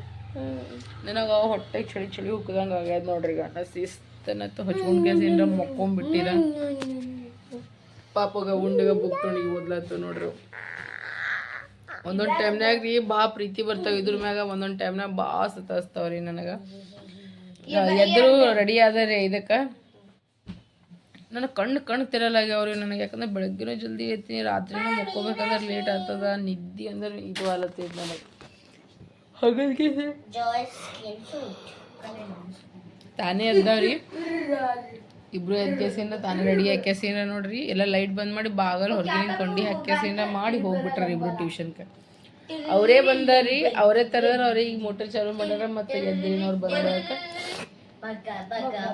B: ನನಗೆ ಹೊಟ್ಟೆಗೆ ಚಳಿ ಚಳಿ ಉಕ್ಕದಂಗೆ ಆಗ್ಯದ ನೋಡ್ರಿ ಗಂಡ ಶಿಸ್ತನತ್ತು ಹಚ್ಕೊಂಡ್ ಕೇಸಿಂದ ಮಕ್ಕೊಂಡ್ಬಿಟ್ಟಿದ ಪಾಪಗ ಬುಕ್ ಬುಕ್ತೊಂಡಿಗೆ ಓದ್ಲಾತು ನೋಡ್ರಿ. ಒಂದೊಂದು ಟೈಮ್ನಾಗ ರೀ ಬಾ ಪ್ರೀತಿ ಬರ್ತಾವ. ಇದ್ರ ಮ್ಯಾಗ ಒಂದೊಂದು ಟೈಮ್ನಾಗ ಭಾಳ ಸತಾಯಿಸ್ತಾವ ರೀ ನನಗೆ. ಎದ್ರು ರೆಡಿ ಆದ್ರಿ ಇದಕ್ಕೆ. ನನ್ನ ಕಣ್ಣು ಕಣ್ಣು ತೆರಲಾಗ್ಯಾವ್ರಿ ನನಗೆ. ಯಾಕಂದ್ರೆ ಬೆಳಗ್ಗೆನೂ ಜಲ್ದಿ ಐತಿ ರಾತ್ರಿನೂ ಮುಕ್ಕೋಬೇಕಂದ್ರೆ ಲೇಟ್ ಆಗ್ತದ ನಿದ್ದೆ ಅಂದ್ರೆ ಇದು ಆಲತ್ತೈತೆ ನನಗೆ. ಹಾಗಾಗಿ ತಾನೇ ಅದಾವ್ರಿ ಇಬ್ರು ಎದ್ಕೇಸಿಂದ ತಾನೇ ರೆಡಿ ಹಾಕ್ಯಾಸಿಂದ ನೋಡ್ರಿ. ಎಲ್ಲ ಲೈಟ್ ಬಂದ್ ಮಾಡಿ ಬಾಗಲ್ ಹೊರಗಿನ ಕೊಂಡಿ ಹಾಕ್ಯಾಸಿಂದ ಮಾಡಿ ಹೋಗ್ಬಿಟ್ರಿ ಇಬ್ರು ಟ್ಯೂಷನ್ಗೆ ಅವರೇ ಬಂದಾರಿ, ಅವರೇ ತರದ್ರ ಅವ್ರಿಗೆ ಈಗ ಮೋಟರ್ ಚಾಲೂ ಮಾಡ್ಯಾರ ಮತ್ತೆ ಎದ್ದೇನವ್ರು ಬಂದಾಗ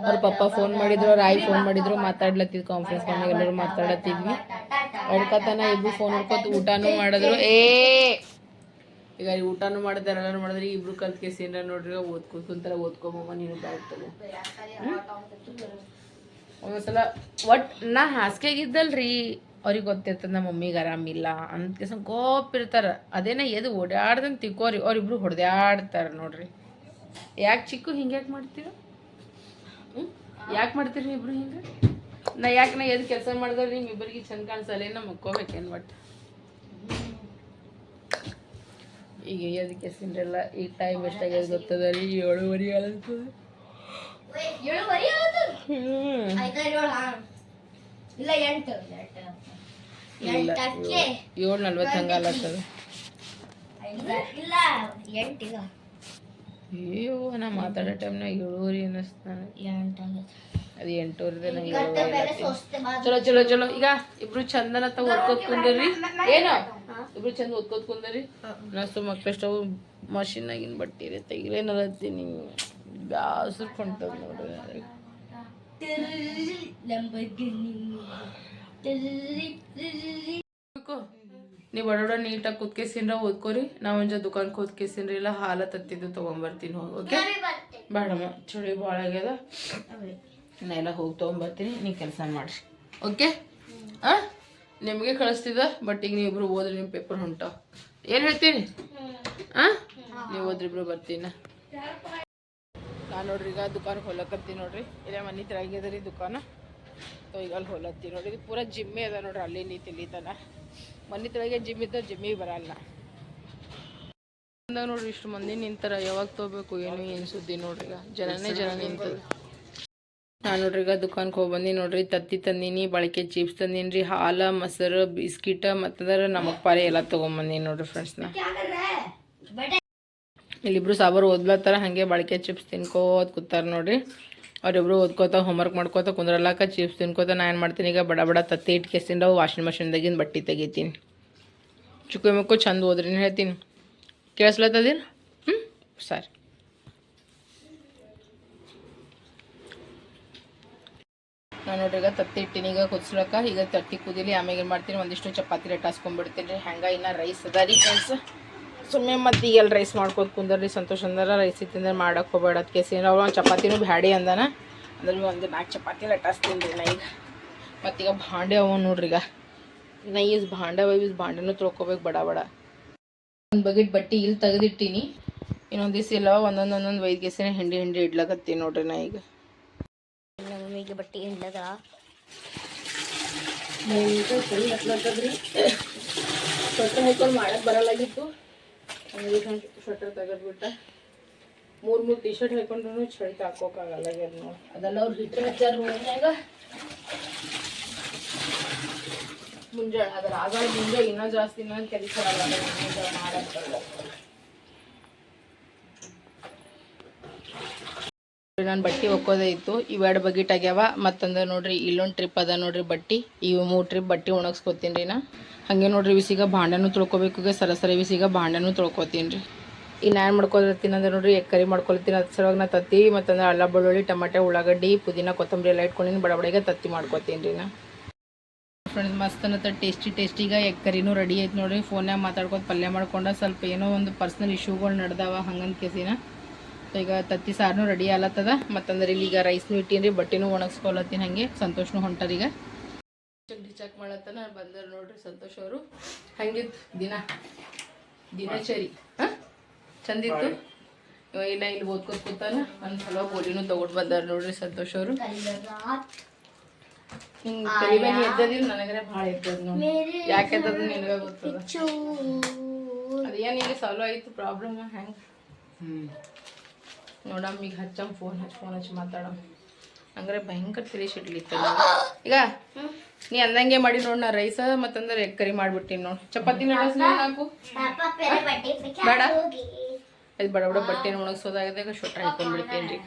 B: ಅವ್ರ ಪಪ್ಪ ಫೋನ್ ಮಾಡಿದ್ರು, ಅವ್ರ ಆಯಿ ಫೋನ್ ಮಾಡಿದ್ರು, ಮಾತಾಡ್ಲತ್ತಿದ್ ಕಾನ್ಫರೆನ್ಸ್ ಕಾಲ್ನಾಗ ಎಲ್ಲರೂ ಮಾತಾಡತ್ತಿದ್ವಿ. ಅಡ್ಕತನ ಇಬ್ರು ಫೋನ್ ಹಿಡ್ಕೊತ ಊಟನೂ ಮಾಡಿದ್ರು. ಏ! ಈಗ ಊಟನೂ ಮಾಡಿದಾರೆ ಎಲ್ಲಾರು ಮಾಡಿದ್ರಿ? ಇಬ್ರು ಕಲ್ತ್ಕೇಸಿನ ನೋಡ್ರಿ, ಓದ್ಕೊ ಕುಂತಾರ ಓದ್ಕೊಂಬಮ್ಮ ನೀನು ಬ್ಯಾಗ್ ಒಂದೊಂದ್ಸಲ ಒಟ್ ನಾ ಹಾಸಿಗೆಗಿದ್ದಲ್ರಿ. ಅವ್ರಿಗೆ ಗೊತ್ತಿರ್ತದೆ ನಮ್ಮ ಮಮ್ಮಿಗೆ ಆರಾಮಿಲ್ಲ ಅಂತ ಕೆಸ ಗೋಪಿರ್ತಾರೆ ಅದೇನ ಎದು ಓಡಾಡ್ದಂಗೆ ತಿಕ್ಕೋರಿ. ಅವ್ರಿಬ್ರು ಹೊಡೆದಾಡ್ತಾರೆ ನೋಡ್ರಿ. ಯಾಕೆ ಚಿಕ್ಕು ಹಿಂಗೆ ಯಾಕೆ ಮಾಡ್ತೀರ? ಯಾಕೆ ಮಾಡ್ತೀರಿ ಇಬ್ರು ಹಿಂಗೆ? ನಾ ಯಾಕೆ ನಾ ಎದು ಕೆಲಸ ಮಾಡಿದ್ರೆ ನಿಮ್ಮ ಇಬ್ಬರಿಗೆ ಚಂದ ಕಾಣಿಸಲ್ಲ ನಾ ಮುಕ್ಕೋಬೇಕೇನು ಬಟ್ ಈಗ ಎದು ಸಿಂಡ್ರೆಲ್ಲ ಈ ಟೈಮ್ ಎಷ್ಟಾಗ್ಯದ ಗೊತ್ತದ ರೀ? ಏಳುವರೆ ಆಗ್ತದೆ
E: ಇಲ್ಲ ಎಂಟು.
B: ಇಲ್ಲ
E: ಎಂಟಕ್ಕೆ
B: ಏಳು. ನಲ್ವತ್ತು ಹಂಗೆ
E: ಇಲ್ಲ ಎಂಟಿಗ
B: ಅಯ್ಯೋ ನಾ ಮಾತಾಡೋ ಟೈಮ್ನಾಗ ಏಳುವರೆ
E: ಎಂಟಾಗತ್ತೆ
B: ಅದು ಎಂಟೂವರೆದೆ ನಾ
E: ಗಂಟೆ
B: ಏಳುವರೆ
E: ಬೇರೆ ಸೋಸ್ತೆ ಬಾಜು.
B: ಚಲೋ ಚಲೋ ಚಲೋ. ಈಗ ಇಬ್ರು ಚಂದನ ತ ಓದ್ಕೋತ್ ಕುಂದ್ರಿ. ಏನ? ಇಬ್ರು ಚಂದ ಓದ್ಕೋತ್ ಕುಂದ್ರಿ. ನಾ ಸುಮ್ಮ ಮಕ್ಳ ಸ್ಟವ್ ಮಷಿನ್ನಾಗಿನ ಬಟ್ಟೆ ರೀ ತೆಗಿಲೇನತ್ತೀನಿ ಬ್ಯಾಸರ್ ಕೊಂಟದ ನೋಡ್ರಿ ನೀವು ಬಡೋಡ ನೀಟಾಗಿ ಕುತ್ಕೇಸಿನ್ರ ಓದ್ಕೋರಿ. ನಾವು ಒಂಜ ದುಕಾನ್ಗೆ ಹೋದ್ಕೇಸಿನ್ರಿ ಇಲ್ಲ ಹಾಲ ತತ್ತಿದ್ದು ತೊಗೊಂಬರ್ತೀನಿ ಹೋಗಿ ಓಕೆ? ಬೇಡಮ್ಮ ಚಳಿ ಭಾಳ ಆಗ್ಯದ. ನಾ ಎಲ್ಲ ಹೋಗಿ ತೊಗೊಂಬರ್ತೀನಿ ನೀ ಕೆಲಸ ಮಾಡಿರಿ ಓಕೆ? ಹಾಂ ನಿಮಗೆ ಕಳಿಸ್ತಿದ್ದ ಬಟ್ ಈಗ ನೀವಿಬ್ರು ಓದ್ರಿ ನಿಮ್ಮ ಪೇಪರ್ ಹೊಂಟ. ಏನು ಹೇಳ್ತೀನಿ ಹಾಂ ನೀವು ಓದ್ರಿಬ್ರು ಬರ್ತೀನ. ನಾನು ನೋಡ್ರಿ ಈಗ ದುಖಾನ್ ಹೊಲಕತ್ತೀನಿ ನೋಡ್ರಿ. ಇಲ್ಲೇ ಮನೆ ತೆಳಗಿದೆ ರೀ ದುಕಾನ. ಸೊ ಈಗ ಅಲ್ಲಿ ಹೊಲತ್ತೀನಿ ನೋಡ್ರಿ. ಇದು ಪೂರ ಜಿಮ್ಮೆ ಅದ ನೋಡ್ರಿ ಅಲ್ಲಿ ನೀ ತಿಳಿತಾನ ಮನೆ ತೆಳಗೆ ಜಿಮ್ ಇದ್ದ ಜಿಮ್ಮಿಗೆ ಬರಲ್ಲ. ಅಂದಾಗ ನೋಡ್ರಿ ಇಷ್ಟು ಮಂದಿ ನಿಂತಾರ. ಯಾವಾಗ ತಗೋಬೇಕು ಏನು ಏನು ಸುದ್ದಿ ನೋಡ್ರಿ ಈಗ. ಜನನೇ ಜನ ನಿಂತದ. ನಾನು ನೋಡ್ರಿ ಈಗ ದುಕಾನ್ಗೆ ಹೋಗಿ ಬಂದಿ ನೋಡ್ರಿ. ತತ್ತಿ ತಂದೀನಿ ಬಳಕೆ ಚಿಪ್ಸ್ ತಂದೀನಿ ರೀ ಹಾಲು ಮೊಸರು ಬಿಸ್ಕಿಟ್ ಮತ್ತದರ ನಮಗೆ ಪಾರಿ ಎಲ್ಲ ತೊಗೊಂಬಂದೀನಿ ನೋಡ್ರಿ ಫ್ರೆಂಡ್ಸ್ನ ಇಲ್ಲಿಬ್ರು ಸಾಬಾರು ಓದ್ಲತ್ತಾರ, ಹಾಗೆ ಬಳಕೆ ಚಿಪ್ಸ್ ತಿನ್ಕೋತ ಕೂತಾರ ನೋಡ್ರಿ. ಅವ್ರಿಬ್ರು ಓದ್ಕೋತ ಹೋಮ್ವರ್ಕ್ ಮಾಡ್ಕೋತ ಕುಂದ್ರಲಾಕ ಚಿಪ್ಸ್ ತಿನ್ಕೋತ ನಾ ಏನು ಮಾಡ್ತೀನಿ ಈಗ ಬಡ ಬಡ ತತ್ತಿ ಇಟ್ಟು ಕೆಸಿಂದ ವಾಷಿಂಗ್ ಮಷಿನ್ದಾಗಿನ ಬಟ್ಟೆ ತೆಗಿತೀನಿ. ಚುಕ್ಕಿ ಮುಕ್ಕು ಚಂದ ಓದ್ರಿ ಹೇಳ್ತೀನಿ. ಕೇಳಿಸ್ಲತ್ತದೀನಿ ಹ್ಞೂ ಸರಿ. ನಾನು ನೋಡ್ರಿ ಈಗ ತತ್ತಿ ಇಟ್ಟಿನಿ ಈಗ ಕುದಿಸ್ಲಕ್ಕ, ಈಗ ತತ್ತಿ ಕುದಿಲಿ ಆಮೇಲೆ ಏನು ಮಾಡ್ತೀನಿ, ಒಂದಿಷ್ಟು ಚಪಾತಿ ರೇಟ್ ಹಾಸ್ಕೊಂಡ್ಬಿಡ್ತೀನಿ ರೀ. ಹಂಗೆ ಇನ್ನು ರೈಸ್ ಅದ ರೀ ಫ್ರೆಂಡ್ಸ್ ಸುಮ್ಮನೆ ಮತ್ತೆ ಈಗ ಎಲ್ಲಿ ರೈಸ್ ಮಾಡ್ಕೊತ ಕುಂದರ್ರಿ ಸಂತೋಷ ಅಂದ್ರೆ ರೈಸ್ ತಿಂದ್ರೆ ಮಾಡಕ್ಕೆ ಹೋಗ್ಬೇಡ ಅದಕ್ಕೆ ಸೇರಿ. ಒಂದು ಚಪಾತಿನೂ ಬ್ಯಾಡಿ ಅಂದಾನ. ಅಂದ್ರೆ ಒಂದು ನಾಲ್ಕು ಚಪಾತಿ ಲಟ್ಟಾಸ್ ರೀ ನಾ ಈಗ. ಮತ್ತೀಗ ಭಾಂಡೆ ಅವ ನೋಡ್ರಿ ಈಗ. ನಾ ಈಸ್ ಭಾಂಡೆ ಅವ ಈಸ್ ಭಾಂಡೆನೂ ತೊಳ್ಕೊಬೇಕು ಬಡ ಬಡ. ಒಂದು ಬಗೆಟ್ ಬಟ್ಟೆ ಇಲ್ಲಿ ತೆಗೆದಿಟ್ಟೀನಿ. ಇನ್ನೊಂದು ದಿವಸ ಇಲ್ಲ ಒಂದೊಂದು ಒಂದೊಂದು ವೈದ್ಯ ಗೆಸಿನ ಹಿಂಡಿ ಹಿಂಡಿ ಇಡ್ಲಕತ್ತೀನಿ ನೋಡ್ರಿ ನಾ ಈಗ.
E: ಮಮ್ಮಿಗೆ ಬಟ್ಟೆ ಹಿಂಡದ
B: ಹಾಕೊಂಡು ಮಾಡಕ್ಕೆ ಬರಲಾಗಿತ್ತು. ಹಂಗಾಗಿ ಸ್ವೆಟರ್ ತೆಗೆದ್ಬಿಟ್ಟ. ಮೂರು ಮೂರು ಟಿ ಶರ್ಟ್ ಹಾಕೊಂಡ್ರು ಚಳಿ ಹಾಕೋಕ್ಕಾಗಲ್ಲ ನೋಡಿ ಅದೆಲ್ಲ ಅವ್ರು ಹಿಟ್ರ್ ಹಚ್ಚಾರ ರೂಮ್ನಾಗ ಮುಂಜಾನೆ ಅದ್ರ ಆಗ ಮುಂಜಾನೆ ಇನ್ನೂ ಜಾಸ್ತಿ ಇನ್ನೊಂದು ಕೆಲಸ ಆಗಲ್ಲ ಮುಂಜಾನೆ ನಾನು ಬಟ್ಟೆ ಒಕ್ಕೋದೇ ಇತ್ತು. ಇವೆರಡು ಬಕೆಟ್ ಆಗ್ಯಾವ. ಮತ್ತೊಂದು ನೋಡ್ರಿ, ಇಲ್ಲೊಂದು ಟ್ರಿಪ್ ಅದ ನೋಡ್ರಿ ಬಟ್ಟೆ. ಇವು ಮೂರು ಟ್ರಿಪ್ ಬಟ್ಟೆ ಒಣಗಿಸ್ಕೊತೀನಿ ರೀ ನಾ. ಹಾಗೆ ನೋಡ್ರಿ ಬಿಸಿಗ ಭಾಂಡನೂ ತೊಳ್ಕೊಬೇಕು ಸರಸರಿ ಬಿಸಿಗ ಭಾಂಡನೂ ತೊಳ್ಕೊತೀನಿ ರೀ. ಇನ್ನು ಏನು ಮಾಡ್ಕೊಳ್ತೀನಿ ಅಂದ್ರೆ ನೋಡ್ರಿ ಎಕ್ಕರಿ ಮಾಡ್ಕೊಳ್ತೀನಿ. ಅದ್ರ ಸಲುವಾಗಿ ನಾ ತತ್ತಿ ಮತ್ತಂದ್ರೆ ಅಲ್ಲ ಬೆಳ್ಳುಳ್ಳಿ, ಟಮಾಟೆ, ಉಳ್ಳಾಗಡ್ಡಿ, ಪುದೀನ, ಕೊತ್ತಂಬರಿ ಎಲ್ಲ ಇಟ್ಕೊಂಡಿನಿ. ಬಡ ಬಡಿಗೆ ತತ್ತಿ ಮಾಡ್ಕೊತೀನಿ ರೀ ನಾ. ಫ್ರೆಂಡ್ಸ್ ಮಸ್ತ್ ಅನ್ನತ್ತ ಟೇಸ್ಟಿ ಟೇಸ್ಟಿಗೆ ಎಗ್ ಕರಿನೂ ರೆಡಿ ಆಯ್ತು ನೋಡ್ರಿ. ಫೋನ್ಯಾಗ ಮಾತಾಡ್ಕೊತ ಪಲ್ಯ ಮಾಡ್ಕೊಂಡು ಸ್ವಲ್ಪ ಏನೋ ಒಂದು ಪರ್ಸ್ನಲ್ ಇಶ್ಯೂಗಳು ನಡೆದಾವ ಹಂಗಂತ ಕೇಸಿನ. ಈಗ ತತ್ತಿ ಸಾರನು ರೆಡಿ ಆಲತ್ತದ ಮತ್ತಂದ್ರೆ ಇಲ್ಲಿ ಈಗ ರೈಸ್ನು ಇಟ್ಟೀನಿ ಬಟ್ಟೆನೂ ಒಣಗಿಸ್ಕೊಳತ್ತೀನಿ ಹಾಗೆ. ಸಂತೋಷನು ಹೊಂಟಾರೀಗ. ಚಂಡಿ ಚೆಕ್ ಮಾಡತ್ತನ ಬಂದರು ನೋಡ್ರಿ ಸಂತೋಷ್ ಅವರು. ಹಂಗಿತ್ತು ದಿನ ದಿನಚರಿ. ಹಾಂ? ಚಂದಿತ್ತು? ಇವ ಇನ್ನ ಇಲ್ಲಿ ಓದ್ಕೊತ ಕೂತಾನ. ಒಂದು ಸಲ ಗೋಲಿನೂ ತಗೊಂಡು ಬಂದಾರ ನೋಡ್ರಿ ಸಂತೋಷ್ ಅವರು. ಹಿಂಗೆ ಕಲಿಬೇನಿ ಎದ್ದದಿಲ್ಲ ನನಗರೆ ಭಾಳ ಎದ್ದದ ನೋಡಿ ಯಾಕೆ ಎದ್ದದ ನಿನಗೆ ಗೊತ್ತದ? ಅದೇನು ಈಗ ಸಾಲ್ವ್ ಆಯ್ತು ಪ್ರಾಬ್ಲಮ್ ಹೆಂಗೆ? ನೋಡಮ್ ಈಗ ಹಚ್ಚಮ್ ಫೋನ್ ಹಚ್ಚಿ ಫೋನ್ ಹಚ್ಚಿ ಮಾತಾಡಮ್ ಹಂಗಾರೆ ಭಯಂಕರ ತಿಳಿ ಸಿಡ್ಲಿತ್ತ ಈಗ ನೀ ಅಂದಂಗೆ ಮಾಡಿ ನೋಡ್ ನಾ ರೈಸ ಮತ್ತಂದ್ರೆ ಎಗ್ ಕರಿ ಮಾಡ್ಬಿಟ್ಟಿನಿ ನೋಡ್. ಚಪಾತಿ ನಡಸ್ ನಾಕು ಬೇಡ. ಅದು ಬಡ ಬಡ ಬಟ್ಟೆ ಒಣಗಿಸೋದಾಗದಾಗ ಶೊಟ್ರ ಹಾಕೊಂಡ್ಬಿಡ್ತೀನಿ ರೀ.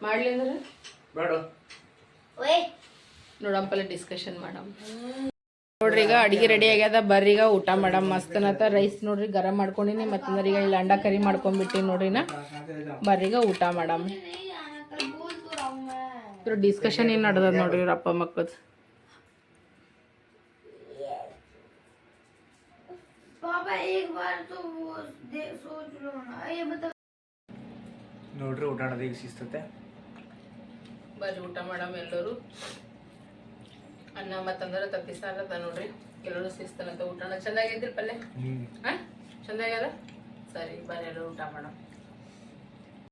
B: ಮಾಡ್ಲಿ ಅಂದ್ರೆ?
A: ಬೇಡ.
E: ಓಯ್.
B: ನೋಡಂಪಲ್ಲ ಡಿಸ್ಕಷನ್ ಮಾಡಮ್ ನೋಡ್ರಿ ಈಗ ಅಡಿಗೆ ರೆಡಿ ಆಗ್ಯದ. ಬರ್ರಿ ಈಗ ಊಟ ಮಾಡಮ್. ಮಸ್ತನತ ರೈಸ್ ನೋಡ್ರಿ ಗರಂ ಮಾಡ್ಕೊಂಡಿನಿ. ಮತ್ತಂದ್ರೆ ಈಗ ಇಲ್ಲಿ ಅಂಡ ಕರಿ ಮಾಡ್ಕೊಂಡ್ಬಿಟ್ಟಿನಿ ನೋಡ್ರಿ ನಾ. ಬರ್ರಿಗ ಊಟ ಮಾಡಮ್. ಇದ್ರ ಡಿಸ್ಕಷನ್ ಏನ್ ನಡ್ದದ ನೋಡ್ರಿ ಇವ್ರ ಅಪ್ಪ ಮಕ್ಕಳದು?
F: ನೋಡ್ರಿ ಊಟ ಈಗ ಸಿಸ್ತತೆ?
B: ಬರ್ರಿ ಊಟ ಮಾಡಮ್ ಎಲ್ಲರೂ. ಅನ್ನ ಮತ್ತಂದ್ರೆ ತಪ್ಪಿ ಸಾರು ಅದ ನೋಡ್ರಿ. ಎಲ್ಲರೂ ಶಿಸ್ತನಂತ ಊಟನ ಚೆನ್ನಾಗಿದ್ರಿ ಪಲ್ಯ? ಹಾಂ? ಚಂದಾಗ್ಯದ ಸರಿ ಬನ್ನಿ ಊಟ ಮಾಡಮ್